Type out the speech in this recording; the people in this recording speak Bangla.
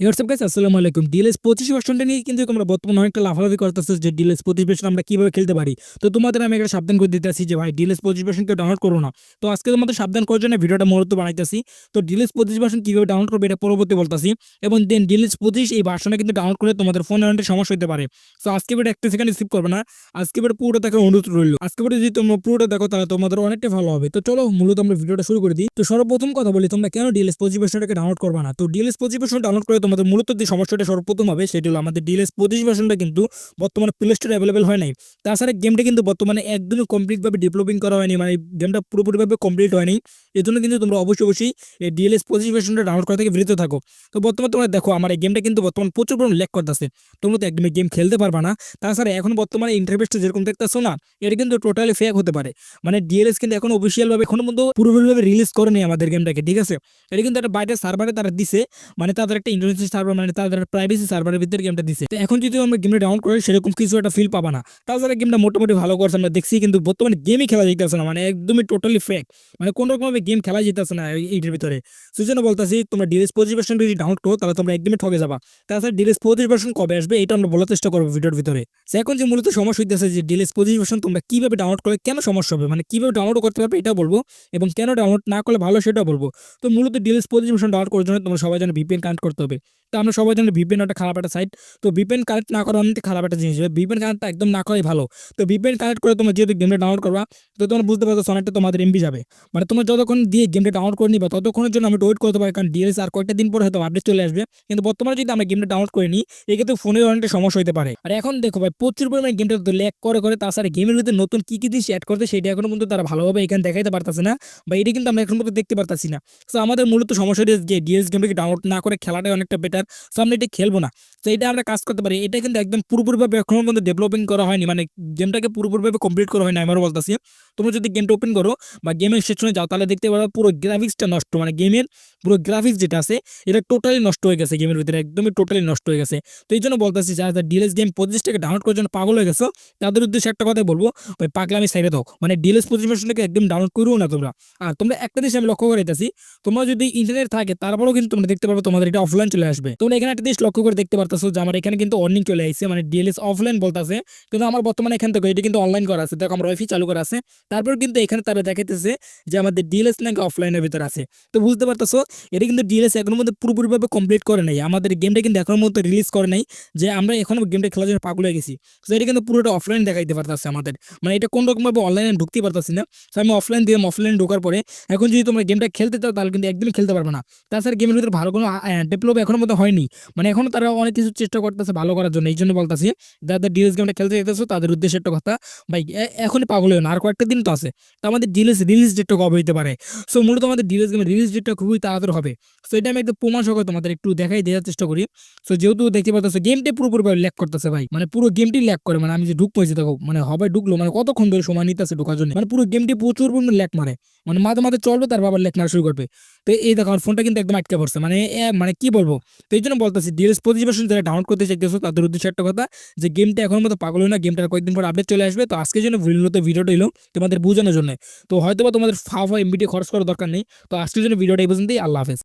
হোয়াটসঅ্যাপ আলাইকুম ডিএলএস পঁচিশ ভার্সনটা নিয়ে কিন্তু তোমরা বর্তমানে অনেকটা লাফালাফি করতেছো যে ডিএলএস পঁচিশ ভার্সন আমরা কীভাবে খেলতে পারি। তো তোমাদের আমি একটা সাবধান করে দিতেছি যে ভাই ডিএলএস পঁচিশ ভার্সন ডাউনলোড করো না। তো আজকে তোমাদের সাবধান করার জন্য ভিডিওটা মূলত বানাইতেছি। তো ডিএলএস পঁচিশ ভার্সন কীভাবে ডাউনলোড করবে এটা পরবর্তী বলতেছি। এবং দেন ডিএলএস পঁচিশ এই ভার্সনে কিন্তু ডাউনলোড করে তোমাদের ফোনে অনেক সমস্যা হতে পারে। তো আজকে ভিডিও একটা সেকেন্ড স্কিপ করবে না। আজকে ভিডিও পুরোটা দেখার অনুরোধ রইল। আজকে ভিডিও যদি তোমরা পুরোটা দেখো, তাহলে তোমাদের অনেকটা ভালো হবে। তো চলো মূলত আমরা ভিডিওটা শুরু করে দিই। তো সর্বপ্রথম কথা বলি, তোমরা কেন ডিএলএস পঁচিশ ভার্সনটাকে ডাউনলোড করবে না? তো ডিএলএস পঁচিশ ভার্সন ডাউনলোড করে তোমাদের মূলত যে সমস্যাটা সর্বপ্রথম হবে, সেটি হলো আমাদের ডিএলএস পঁচিশ ভার্সনটা কিন্তু বর্তমানে প্লে স্টোরে অ্যাভেলেবেল হয় নাই। তাছাড়া গেমটা কিন্তু বর্তমানে একদমই কমপ্লিটভাবে ডেভেলপিং করা হয়নি মানে গেমটা পুরোপুরিভাবে কমপ্লিট হয়নি। এর জন্য কিন্তু তোমরা অবশ্যই অবশ্যই এই ডিএলএস পঁচিশ ভার্সনটা ডাউনলোড করা থেকে বিরত থাকো। তো বর্তমানে তোমরা দেখো, আমার এই গেমটা কিন্তু বর্তমানে প্রচুর পরিমাণ ল্যাক করতেছে। তোমরা তো একদমই গেম খেলতে পারবা না। তাছাড়া এখন বর্তমানে ইন্টারফেসটা যেরকম দেখতেছো না, এটা কিন্তু টোটালি ফেক হতে পারে। মানে ডিএলএস কিন্তু এখন অফিসিয়ালভাবে এখনও মধ্যে পুরোপুরিভাবে রিলিজ করেনি আমাদের গেমটাকে ঠিক আছে? এটা কিন্তু একটা বাইরের সার্ভারে তারা দিছে মানে তাদের একটা ইন্টারনেট সার্ভার মানে তাদের প্রাইভেসি সার্ভারের ভিতরে গেমটা দিছে। তো এখন যদি আমরা গেমটা ডাউনলোড করি, সেরকম কিছু একটা ফিল পাবা না। তাছাড়া গেমটা মোটামুটি ভালো করছে, আমরা দেখছি কিন্তু বর্তমানে গেমই খেলা যেতেছে না মানে একদমই টোটালি ফেক মানে কোনো রকমভাবে গেম খেলা যেতেছে না এইটার ভিতরে। সেই জন্য বলতেছি, তোমরা ডিএস পঁচিশ ভার্সন যদি ডাউনলোড করো, তাহলে তোমরা একদমই ঠকে যাবা। তাছাড়া ডিএস পঁচিশ ভার্সন কবে আসবে, এটা আমরা বলার চেষ্টা করব ভিডিওর ভিতরে। এখন যে মূলত সমস্যা হইতেছে যে ডিএস পঁচিশ ভার্সন তোমরা কীভাবে ডাউনলোড করলে কেন সমস্যা হবে মানে কীভাবে ডাউনলোড করতে পারবে এটা বলব, এবং কেন ডাউনলোড না করলে ভালো সেটাও বলব। তো মূলত ডিএস পঁচিশ ভার্সন ডাউনলোড করার জন্য তোমরা সবাই জানো ভিপিএন কানেক্ট করতে হবে। তো আমরা সবাই জানি ভিপিএন একটা খারাপ একটা সাইট তো ভিপিএন কানেক্ট না করা অনেক খারাপ একটা জিনিস। ভিপিএন কানেক্টটা একদম না করাই ভালো। তো ভিপিএন কানেক্ট করে তোমার যেহেতু গেমটা ডাউনলোড করবা, তো তোমরা বুঝতে পারছ অনেকটা তোমাদের এমবি যাবে। মানে তোমরা যতক্ষণ দিয়ে গেমটা ডাউনলোড করে নিবা, ততক্ষণের জন্য আমি ওয়েট করতে পারি, কারণ ডিএলএস আর কয়েকটা দিন পরে হয়তো আপডেট চলে আসবে। কিন্তু বর্তমানে যদি আমরা গেমটা ডাউনলোড করে নিই, এক্ষেত্রে ফোনের অনেকটা সমস্যা হতে পারে। আর এখন দেখো ভাই, প্রচুর পরিমাণে গেমটা তো ল্যাক করে করে, তাছাড়া গেমের ভিতরে নতুন কি কি জিনিস অ্যাড করতে সেটা এখনও পর্যন্ত তারা ভালোভাবে এখানে দেখাইতে পারতেছে না। বা এটা কিন্তু আমরা এখন পর্যন্ত দেখতে পারতাছি না। তো আমাদের মূলত সমস্যা যে ডিএস গেমটাকে ডাউনলোড না করে খেলাটাই অনেকটা বেটার সো আমরা এটা খেলব না। তো এটা আমরা কাজ করতে পারি। এটা কিন্তু একদম পুরোপুরিভাবে এখনও পর্যন্ত ডেভেলপিং করা হয়নি। মানে গেমটাকে পুরোপুরিভাবে কমপ্লিট করা হয়নি, আমারও বলতেছি। তোমরা যদি গেমটা ওপেন করো বা গেমের সেকশনে যাও, তাহলে দেখতে পারো পুরো গ্রাফিক্সটা নষ্ট। মানে গেমের পুরো গ্রাফিক্স যেটা আছে, এটা টোটালি নষ্ট হয়ে গেছে গেমের ভিতরে। একদমই টোটালি নষ্ট হয়ে গেছে। তো এই জন্য বলতেছি যারা ডিএলএস গেম পঁচিশ টাকা ডাউনলোড করার জন্য পাগল হয়ে গেছো। তাদের উদ্দেশ্যে একটা কথাই বলব, ওই পাগলামি সাইডে দাও। মানে ডিএলএস পঁচিশ ভার্সনটাকে একদম ডাউনলোড করো না তোমরা। আর তোমরা একটা জিনিস আমি লক্ষ্য করে তোমরা যদি ইন্টারনেট থাকে, তারপরেও কিন্তু তোমরা দেখতে পারবে তোমাদের এটা অফলাইন চলে আসবে। তোমরা এখানে একটা জিনিস লক্ষ্য করে দেখতে পারতেছো যে আমার এখানে কিন্তু অর্নিং চলে আসছে মানে ডিএলএস অফলাইন বলতেছে। কিন্তু আমার বর্তমানে এখান থেকে এটা কিন্তু অনলাইন করা আছে। দেখো আমার ওয়াইফাই চালু করা আছে। তারপর কিন্তু এখানে তারা দেখাইতেছে যে আমাদের ডিএলএস নাকি অফলাইনের ভিতরে আছে। তো বুঝতে পারতেছো, এটা কিন্তু ডিএলএস এখনও মধ্যে পুরোপুরিভাবে কমপ্লিট করে নাই। আমাদের গেমটা কিন্তু এখনও মধ্যে রিলিজ করে নাই যে আমরা এখনও গেমটা খেলার জন্য পাগল হয়ে গেছি। তো এটা কিন্তু পুরোটা অফলাইন দেখাইতে পারতেছে আমাদের। মানে এটা কোন রকমভাবে অনলাইনে ঢুকতে পারতেছি না। তো আমি অফলাইন দিলাম অফলাইন ঢোকার পরে এখন যদি তোমরা গেমটা খেলতে চাও তাহলে কিন্তু একদমই খেলতে পারবে না। তাছাড়া গেমের ভিতরে ভালো কোনো ডেভেলপ এখনও মধ্যে হয়নি। মানে এখনও তারা অনেক কিছু চেষ্টা করতেছে ভালো করার জন্য এই জন্য বলতেছি যাদের ডিএলএস গেমটা খেলতে যেতেছো তাদের উদ্দেশ্যে একটা কথা, ভাই এখনই পাগল হয়ে না, আর কয়েকটা দিন তো আছে, তো আমাদের ডিএলএস রিলিজ ডেটটা কবে হইতে পারে? সো মূলত আমাদের ডিএলএস গেমের রিলিজ ডেটটা খুবই তাড়াতাড়ি হবে। সো এটা আমি একদম প্রমাণ সহ তোমাদের একটু দেখাই, দেওয়ার চেষ্টা করি। সো যেহেতু দেখতে পাচ্ছ গেমটা পুরোপুরিভাবে ল্যাক করতেছে, ভাই মানে পুরো গেমটি ল্যাক করে মানে আমি যে ঢুক পেয়েছি দেখো মানে হবে ঢুকলো মানে কতক্ষণ ধরে সময় নিতেছে ঢোকার জন্য মানে পুরো গেমটি প্রচুর পরিমাণে ল্যাক মারে মানে মাঝে মাঝে চলবে তার বাবার ল্যাক মারা শুরু করবে। তো এই দেখো, আমার ফোনটা কিন্তু একদম আটকে পড়ছে মানে মানে কি বলব? তো এই জন্য বলতেছি ডিএলএস ভার্সন যারা ডাউনলোড করতে চাইতেছো, তাদের উদ্দেশ্যে একটা কথা যে গেমটা এখন মতো পাগল না গেমটা কয়েকদিন পর আপডেট চলে আসবে। তো আজকের জন্য ভিডিওত ভিডিওটা এলো তোমাদের বোঝানোর জন্য। তো হয়তো তোমাদের ফাফা এমবিটি খরচ করার দরকার নেই। তো আজকের জন্য ভিডিওটা এই পর্যন্তই, আল্লাহ হাফেজ।